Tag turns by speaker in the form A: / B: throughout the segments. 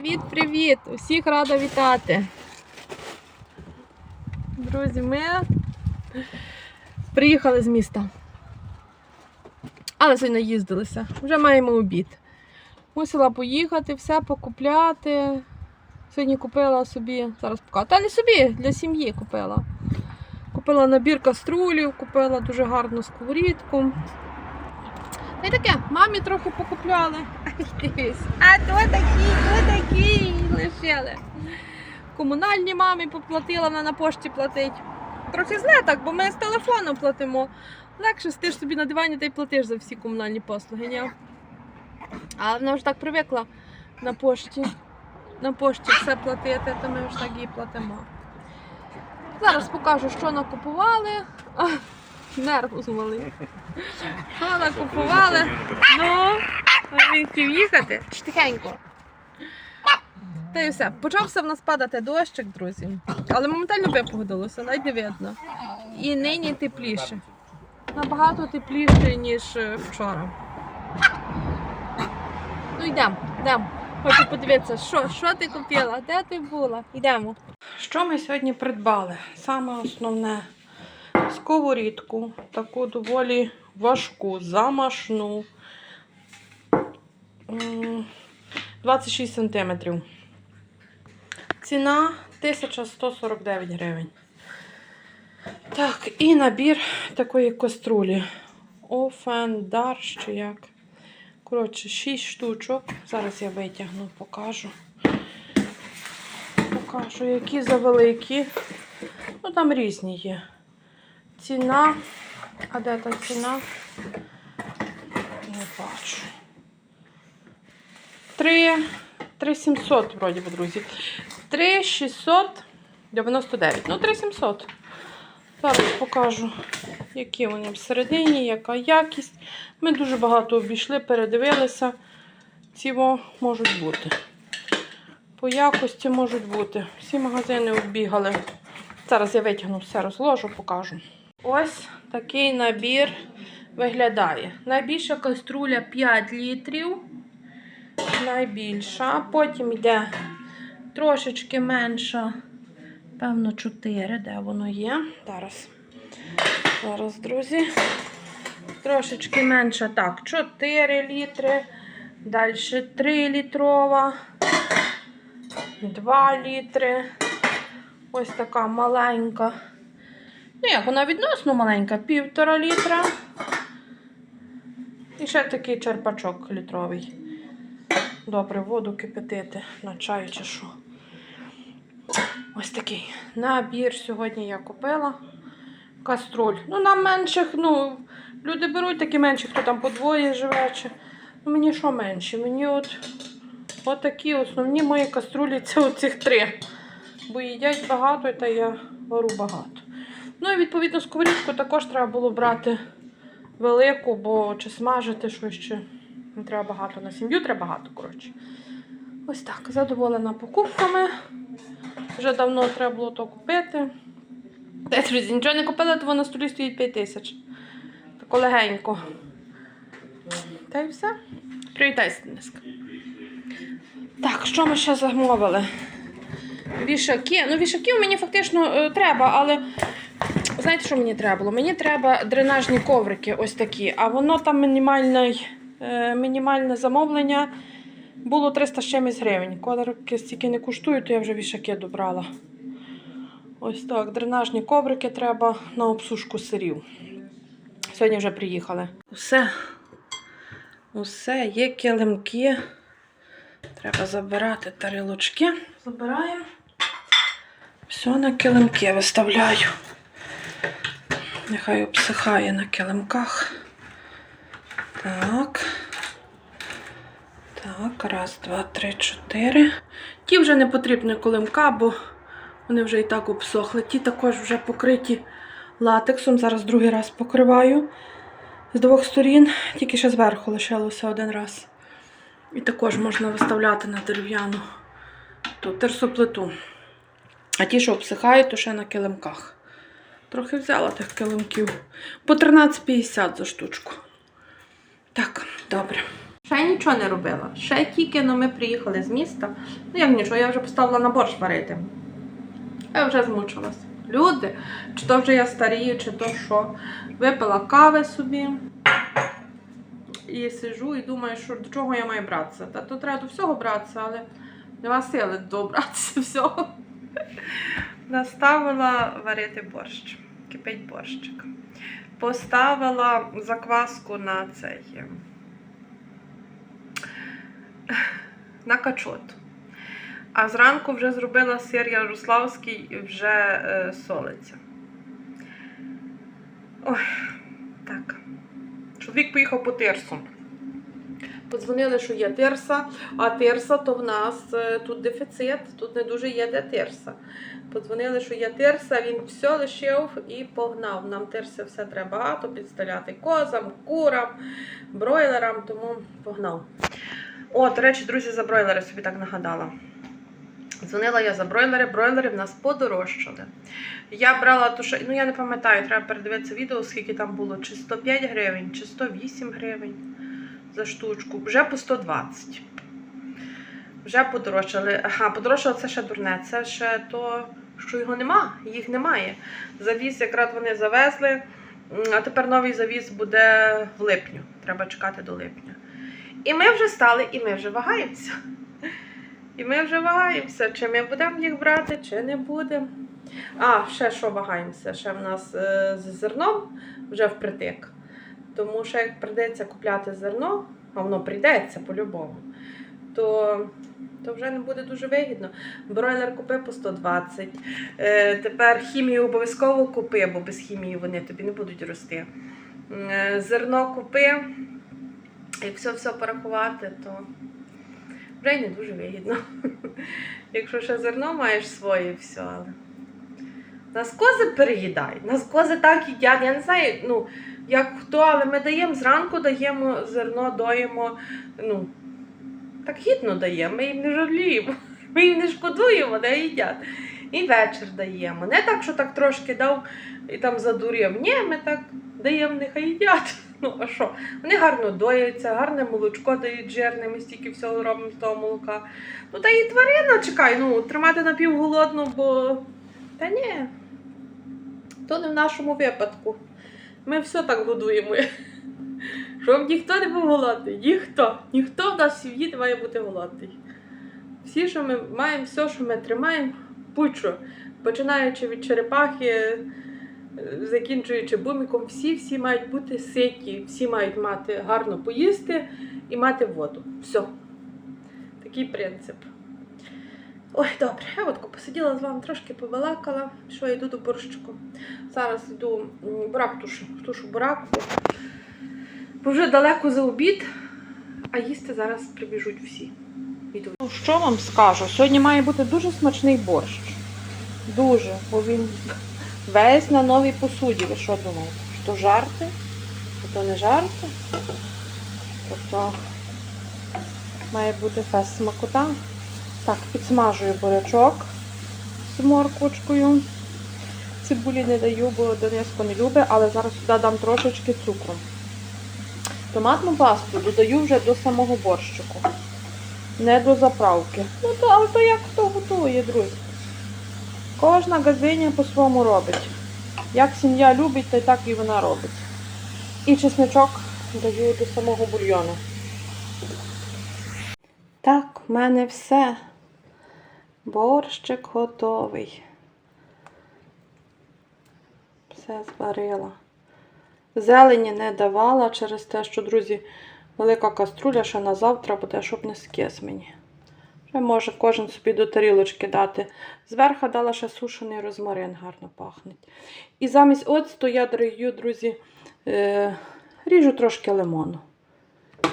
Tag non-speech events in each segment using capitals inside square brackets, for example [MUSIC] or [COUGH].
A: Привіт-привіт! Усіх рада вітати. Друзі, ми приїхали з міста. Але сьогодні їздилися. Вже маємо обід. Мусила поїхати, все покупляти. Сьогодні купила собі, зараз покажу. Та не собі, для сім'ї купила. Купила набір каструлів, купила дуже гарну сковорідку. Й таке, мамі трохи покупляли. А то такий, то такий лишили. Комунальні мамі поплатила, вона на пошті платить. Трохи зле так, бо ми з телефону платимо. Легше ти ж собі на дивані та й платиш за всі комунальні послуги. Ні? А вона вже так привикла на пошті. На пошті все платити, то ми вже так і платимо. Зараз покажу, що накупували. А, Нерву змали. Що накупували? Ну, він хотів їхати. Тихенько. Та й все. Почався в нас падати дощик, друзі. Але моментально випогодилося, навіть не видно. І нині тепліше. Набагато тепліше, ніж е, вчора. Ну йдемо, йдемо. Хочу подивитися, що, що ти купила, де ти була? Йдемо. Що ми сьогодні придбали? Саме основне сковорідку, таку доволі важку, замашну. 26 см. Ціна 1149 гривень. Так, і набір такої каструлі. Офендар, чи як. Коротше, 6 штучок. Зараз я витягну, покажу. Покажу, які завеликі. Ну, там різні є. Ціна. А де та ціна? Не бачу. 3, 3700, вроді би, друзі. 3699. Ну, 3700. Зараз покажу, які вони всередині, яка якість. Ми дуже багато обійшли, передивилися. Ці можуть бути. По якості можуть бути. Всі магазини оббігали. Зараз я витягну все, розложу, покажу. Ось такий набір виглядає. Найбільша каструля 5 літрів. Найбільша. Потім йде трошечки менша. Певно, 4, де воно є. Зараз. Зараз, друзі. Трошечки менша. Так, 4 літри. Далі 3 літрова. 2 літри. Ось така маленька. Ну, як вона відносно маленька, півтора літра. І ще такий черпачок літровий. Добре, воду кипятити на чай чи що. Ось такий набір сьогодні я купила. Каструль. Ну, нам менших, ну, люди беруть такі менші, хто там по двоє живе. Чи... Ну, мені що менші? Мені от, от основні мої каструлі це оцих три. Бо їдять багато, та я беру багато. Ну і відповідно сковорідку також треба було брати велику, бо чи смажити щось ще треба багато. На сім'ю треба багато, коротше. Ось так, задоволена покупками. Вже давно треба було то купити. Друзі, нічого не купила, то на столі стоїть 5 тисяч. Тако легенько. Та й все. Привітайся, Дениска. Так, що ми ще замовили? Вішаки. Ну, вішаків мені фактично е, треба, але знаєте, що мені треба було? Мені треба дренажні коврики ось такі, а воно там мінімальне, е, мінімальне замовлення було 300 чимось гривень. Коврики стільки не коштують, то я вже вішаки добрала. Ось так, дренажні коврики треба на обсушку сирів. Сьогодні вже приїхали. Усе. Усе, є килимки. Треба забирати тарілочки. Забираємо. Все на килимки виставляю. Нехай обсихає на килимках. Так. Так, раз, два, три, чотири. Ті вже не потрібні килимка, бо вони вже і так обсохли. Ті також вже покриті латексом. Зараз другий раз покриваю з двох сторін, тільки ще зверху лишилося один раз. І також можна виставляти на дерев'яну ту терсоплиту. А ті, що обсихають, то ще на килимках. Трохи взяла тих килимків. По 13,50 за штучку. Так, добре. Ще нічого не робила. Ще тільки ну, ми приїхали з міста. Ну як нічого, я вже поставила на борщ варити. Я вже змучилась. Люди, чи то вже я старію, чи то що. Випила кави собі. І сижу і думаю, що до чого я маю братися. Та то треба до всього братися, але нема сили добратися [LAUGHS] всього. Наставила варити борщ. Кипить борщик. Поставила закваску на цей. е, На качот. А зранку вже зробила сир Ярославський і вже е, солиться. Ой, так. Чоловік поїхав по тирсу. Подзвонили, що є тирса, а тирса то в нас е, тут дефіцит, тут не дуже є де тирса. Подзвонили, що є тирса, він все лишив і погнав. Нам тирси все треба багато підставляти козам, курам, бройлерам, тому погнав. О, до речі, друзі, за бройлери собі так нагадала. Дзвонила я за бройлери, бройлери в нас подорожчали. Я брала ту, що, ну я не пам'ятаю, треба передивитися відео, скільки там було, чи 105 гривень, чи 108 гривень за штучку, вже по 120. Вже подорожчали. Ага, подорожчало це ще дурне. Це ще то, що його нема, їх немає. Завіз якраз вони завезли, а тепер новий завіз буде в липню. Треба чекати до липня. І ми вже стали, і ми вже вагаємося. І ми вже вагаємося, чи ми будемо їх брати, чи не будемо. А, ще що вагаємося? Ще в нас е, з зерном вже впритик. Тому що як прийдеться купляти зерно, а воно прийдеться по-любому, то, то вже не буде дуже вигідно. Бройлер купи по 120. Е, тепер хімію обов'язково купи, бо без хімії вони тобі не будуть рости. Е, зерно купи, як все порахувати, то вже й не дуже вигідно. [LAUGHS] Якщо ще зерно маєш своє, все. Але... Нас кози переїдають, нас кози так їдять. Я не знаю, ну, як хто, але ми даємо зранку, даємо зерно, доїмо. Ну, так гідно даємо, ми їм не жаліємо, [LAUGHS] ми їм не шкодуємо, де їдять. І вечір даємо. Не так, що так трошки дав і там задурів. Ні, ми так даємо, нехай їдять. Ну, а що? Вони гарно дояться, гарне молочко дають жирне, ми стільки всього робимо з того молока. Ну, та і тварина, чекай, ну, тримати напівголодну, бо. Та ні. То не в нашому випадку. Ми все так годуємо. [LAUGHS] Щоб ніхто не був голодний. Ніхто. Ніхто в нас в сім'ї не має бути голодний. Всі, що ми маємо, все, що ми тримаємо, будь-що. Починаючи від черепахи, закінчуючи буміком, всі всі мають бути ситі, всі мають мати гарно поїсти і мати воду. Все. Такий принцип. Ой, добре, я от посиділа з вами, трошки побалакала. Що я йду до борщику. Зараз йду бурак тушу, тушу бурак. Бо вже далеко за обід, а їсти зараз прибіжуть всі. Йду. Ну, що вам скажу? Сьогодні має бути дуже смачний борщ. Дуже, бо він весь на новій посуді. Ви що думаєте? Що жарти? Що то не жарти? Тобто має бути фест смакота. Так, підсмажую бурячок з морквочкою. Цибулі не даю, бо Дениско не любить, але зараз сюди дам трошечки цукру. Томатну пасту додаю вже до самого борщику. Не до заправки. Ну то, але то як хто готує, друзі. Кожна газиня по-своєму робить. Як сім'я любить, то й так і вона робить. І чесничок даю до самого бульйону. Так, в мене все. Борщик готовий. Все зварила. Зелені не давала через те, що, друзі, велика каструля ще на завтра буде, щоб не скис мені. Вже може кожен собі до тарілочки дати. Зверху дала ще сушений розмарин, гарно пахне. І замість оцту я даю, друзі, е, ріжу трошки лимону.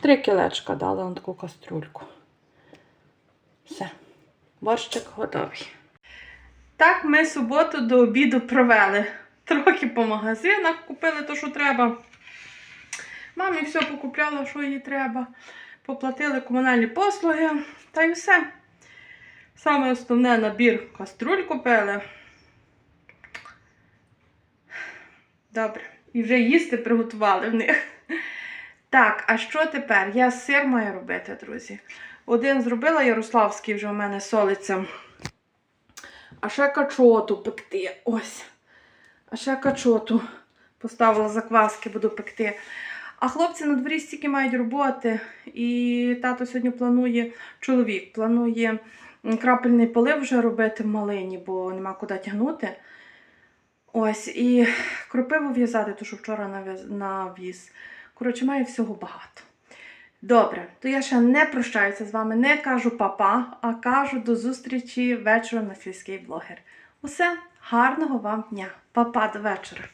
A: Три кілечка дала на таку каструльку. Все, борщик готовий. Так, ми суботу до обіду провели. Трохи по магазинах купили те, що треба. Мамі все покупляла, що їй треба. Поплатили комунальні послуги. Та й все. Саме основне набір каструль купили. Добре. І вже їсти приготували в них. Так, а що тепер? Я сир маю робити, друзі. Один зробила Ярославський вже у мене солиться. А ще качоту пекти. Ось. А ще качоту поставила закваски, буду пекти. А хлопці на дворі стільки мають роботи. І тато сьогодні планує, чоловік планує крапельний полив вже робити в малині, бо нема куди тягнути. Ось, і кропиву в'язати, ту, що вчора навіз. Коротше, має всього багато. Добре, то я ще не прощаюся з вами, не кажу папа, а кажу до зустрічі вечором на сільський блогер. Усе гарного вам дня. Папа до вечора.